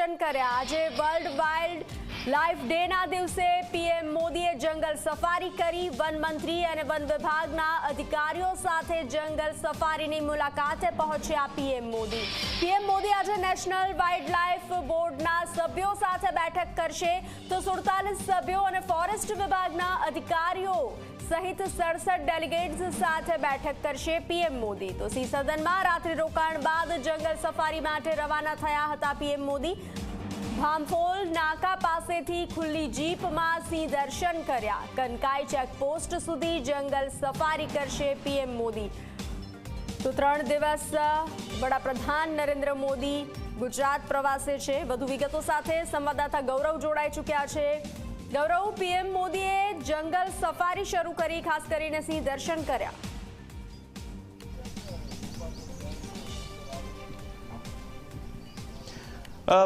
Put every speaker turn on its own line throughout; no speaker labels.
દર્શન કર્યા. આજે વર્લ્ડ વાઇલ્ડ લાઈફ ડે ના દિવસે પીએમ મોદીએ જંગલ સફારી કરી. વન મંત્રી અને વન વિભાગના અધિકારીઓ સાથે જંગલ સફારીની મુલાકાતે પહોંચ્યા પીએમ મોદી. પીએમ મોદી આજે નેશનલ વાઇલ્ડ લાઈફ બોર્ડના સભ્યો સાથે બેઠક કરશે. તો સુડતાલીસ સભ્યો અને ફોરેસ્ટ વિભાગના અધિકારીઓ સહિત સડસઠ ડેલિગેટ્સ સાથે બેઠક કરશે પીએમ મોદી. તો સદનમાં રાત્રિ રોકાણ બાદ જંગલ સફારી માટે રવાના થયા હતા પીએમ મોદી. ભામફોલ નાકા પાસેથી ખુલ્લી જીપમાં સિંહ દર્શન કર્યા. કનકાઈ ચેકપોસ્ટ સુધી જંગલ સફારી કરશે પીએમ મોદી. તો ત્રણ દિવસ વડાપ્રધાન નરેન્દ્ર મોદી ગુજરાત પ્રવાસે છે. વધુ વિગતો સાથે સંવાદદાતા ગૌરવ જોડાઈ ચૂક્યા છે. ગૌરવ, પીએમ મોદીએ જંગલ સફારી શરૂ કરી, ખાસ કરીને સિંહ દર્શન કર્યા.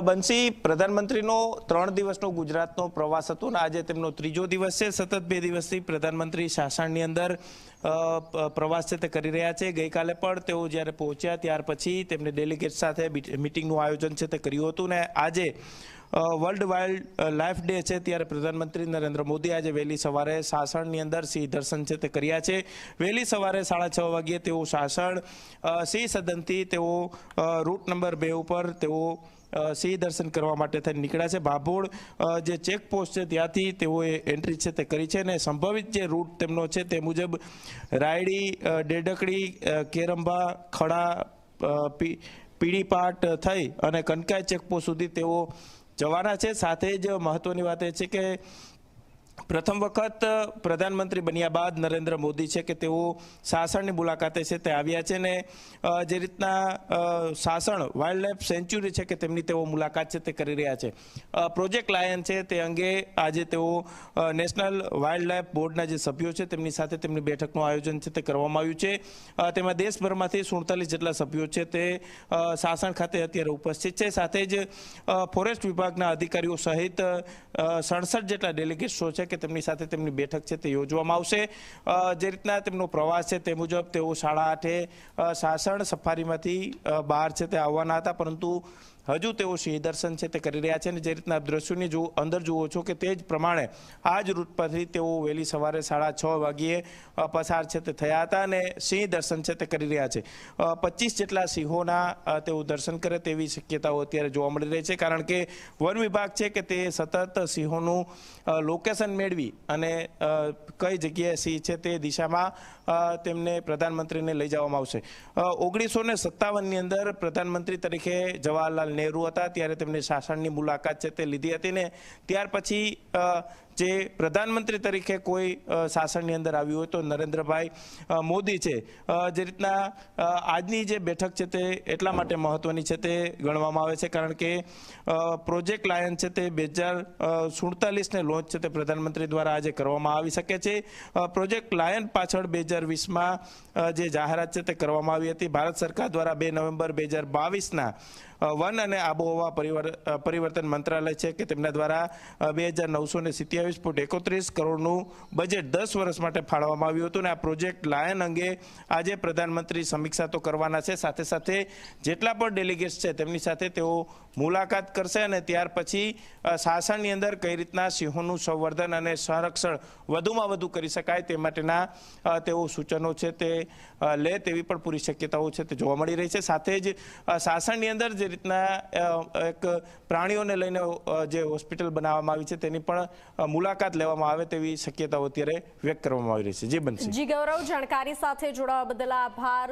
બંસી, પ્રધાનમંત્રીનો ત્રણ દિવસનો ગુજરાતનો પ્રવાસ હતો ને આજે તેમનો ત્રીજો દિવસ છે. સતત બે દિવસથી પ્રધાનમંત્રી શાસનની અંદર પ્રવાસ છે તે કરી રહ્યા છે. ગઈકાલે પણ તેઓ જ્યારે પહોંચ્યા ત્યાર પછી તેમને ડેલિગેટ સાથે મિટિંગનું આયોજન છે તે કર્યું હતું ને આજે વર્લ્ડ વાઇલ્ડ લાઈફ ડે છે ત્યારે પ્રધાનમંત્રી નરેન્દ્ર મોદી આજે વહેલી સવારે સાસણની અંદર સિંહ દર્શન છે તે કર્યા છે. વહેલી સવારે સાડા છ વાગ્યે તેઓ સાસણ સિંહ સદનથી તેઓ રૂટ નંબર બે ઉપર તેઓ સિંહ દર્શન કરવા માટે થઈને નીકળ્યા છે. ભાભોળ જે ચેકપોસ્ટ છે ત્યાંથી તેઓએ એન્ટ્રી છે તે કરી છે અને સંભવિત જે રૂટ તેમનો છે તે મુજબ રાયડી ડેડકડી કેરંબા ખડા પી- પીડીપાટ થઈ અને કનકાઈ ચેકપોસ્ટ સુધી તેઓ જવાના છે. સાથે જ મહત્વની વાત એ છે કે પ્રથમ વખત પ્રધાનમંત્રી બન્યા બાદ નરેન્દ્ર મોદી છે કે તેઓ સાસણની મુલાકાતે છે, તે આવ્યા છે ને જે રીતના સાસણ વાઇલ્ડ લાઈફ સેન્ચ્યુરી છે કે તેમની તેઓ મુલાકાત છે તે કરી રહ્યા છે. પ્રોજેક્ટ લાયન છે તે અંગે આજે તેઓ નેશનલ વાઇલ્ડ લાઈફ બોર્ડના જે સભ્યો છે તેમની સાથે તેમની બેઠકનું આયોજન છે તે કરવામાં આવ્યું છે. તેમાં દેશભરમાંથી સુડતાલીસ જેટલા સભ્યો છે તે સાસણ ખાતે અત્યારે ઉપસ્થિત છે. સાથે જ ફોરેસ્ટ વિભાગના અધિકારીઓ સહિત સડસઠ જેટલા ડેલિગેટ્સો છે કે તેમની સાથે તેમની બેઠક છે તે યોજવામાં આવશે. જે રીતના તેમનો પ્રવાસ છે તે મુજબ તેઓ સાડા આઠે સાસણ સફારીમાંથી બહાર છે તે આવવાના હતા. પરંતુ હજુ તેઓ સિંહ દર્શન છે તે કરી રહ્યા છે અને જે રીતના દ્રશ્યોની જો અંદર જુઓ છો કે તે જ પ્રમાણે આ જ રૂટ પરથી તેઓ વહેલી સવારે સાડા છ વાગ્યે પસાર છે તે થયા હતા અને સિંહ દર્શન છે તે કરી રહ્યા છે. પચીસ જેટલા સિંહોના તેઓ દર્શન કરે તેવી શક્યતાઓ અત્યારે જોવા મળી રહી છે. કારણ કે વન વિભાગ છે કે તે સતત સિંહોનું અ, મેળવી અને કઈ જગ્યાએ સિંહ છે તે દિશામાં તેમને પ્રધાનમંત્રીને લઈ જવામાં આવશે. ઓગણીસો ને સત્તાવનની અંદર પ્રધાનમંત્રી તરીકે જવાહરલાલ નહેરુ હતા. ત્યારે તેમને શાસનની મુલાકાત છે તે લીધી હતી ને. ત્યાર પછી જે પ્રધાનમંત્રી તરીકે કોઈ શાસનની અંદર આવ્યું હોય તો નરેન્દ્રભાઈ મોદી છે. જે રીતના આજની જે બેઠક છે તે એટલા માટે મહત્વની છે તે ગણવામાં આવે છે. કારણ કે પ્રોજેક્ટ લાયન છે તે બે હજાર સુડતાલીસને લોન્ચ છે તે પ્રધાનમંત્રી દ્વારા આજે કરવામાં આવી શકે છે. પ્રોજેક્ટ લાયન પાછળ બે હજાર વીસમાં જે જાહેરાત છે તે કરવામાં આવી હતી. ભારત સરકાર દ્વારા બે નવેમ્બર બે હજાર બાવીસના વન અને આબોહવા પરિવર- પરિવર્તન મંત્રાલય છે કે તેમના દ્વારા બે હજાર નવસો ને સિત્યાવીસ ફૂટ એકોત્રીસ કરોડનું બજેટ દસ વર્ષ માટે ફાળવવામાં આવ્યું હતું અને આ પ્રોજેક્ટ લાયન અંગે આજે પ્રધાનમંત્રી સમીક્ષા તો કરવાના છે. સાથે સાથે જેટલા પણ ડેલિગેટ્સ છે તેમની સાથે તેઓ મુલાકાત કરશે અને ત્યાર પછી શાસનની અંદર કઈ રીતના સિંહોનું સંવર્ધન અને સંરક્ષણ વધુમાં વધુ કરી શકાય તે માટેના તેઓ સૂચનો છે તે લે તેવી પણ પૂરી શક્યતાઓ છે તે જોવા મળી રહી છે. સાથે જ શાસનની અંદર જે રીતના એક પ્રાણીઓને લઈને જે હોસ્પિટલ બનાવવામાં આવી છે તેની પણ મુલાકાત લેવામાં આવે તેવી શક્યતાઓ અત્યારે વ્યક્ત કરવામાં આવી રહી છે. જે બનશે.
જી, ગૌરવ, જાણકારી સાથે જોડાવા બદલ આભાર.